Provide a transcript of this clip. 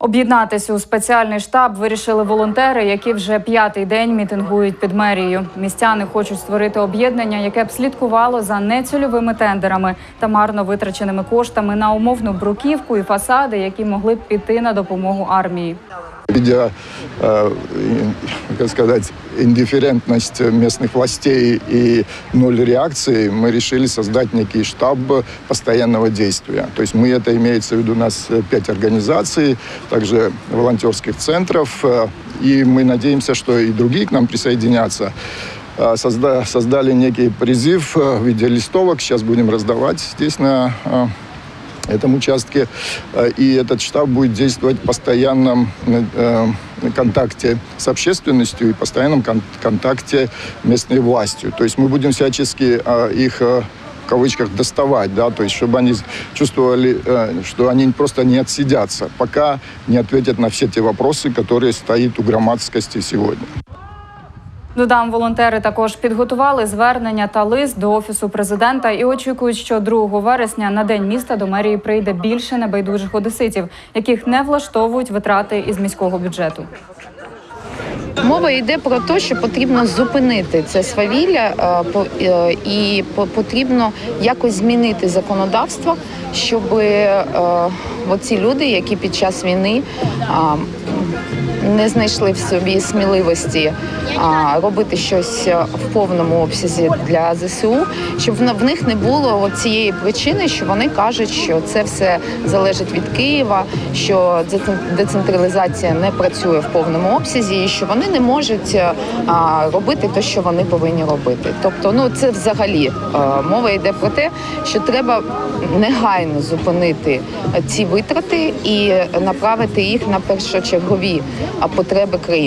Об'єднатися у спеціальний штаб вирішили волонтери, які вже п'ятий день мітингують під мерією. Містяни хочуть створити об'єднання, яке б слідкувало за нецільовими тендерами та марно витраченими коштами на умовну бруківку і фасади, які могли б піти на допомогу армії. Видя, э, как сказать, индифферентность местных властей и ноль реакции, мы решили создать некий штаб постоянного действия. То есть мы, это имеется в виду, у нас пять организаций, также волонтерских центров, э, и мы надеемся, что и другие к нам присоединятся. Э, созда- создали некий призыв в виде листовок, сейчас будем раздавать здесь на этом участке. Э, И этот штаб будет действовать в постоянном э, контакте с общественностью и постоянном кон- контакте местной властью. То есть мы будем всячески э, их э, в кавычках доставать, да, то есть чтобы они чувствовали, э, что они просто не отсидятся, пока не ответят на все те вопросы, которые стоят у громадскости сегодня. Додам, волонтери також підготували звернення та лист до офісу президента і очікують, що 2 вересня на день міста до мерії прийде більше небайдужих одеситів, яких не влаштовують витрати із міського бюджету. Мова йде про те, що потрібно зупинити це свавілля е, е, і по- потрібно якось змінити законодавство, щоб е, оці люди, які під час війни не знайшли в собі сміливості а, робити щось в повному обсязі для ЗСУ, щоб в них не було цієї причини, що вони кажуть, що це все залежить від Києва, що децен- децентралізація не працює в повному обсязі, і що вони не можуть а, робити те, що вони повинні робити. Тобто, ну це взагалі а, мова йде про те, що треба негайно зупинити ці витрати і направити їх на першочергові а, потреби країни.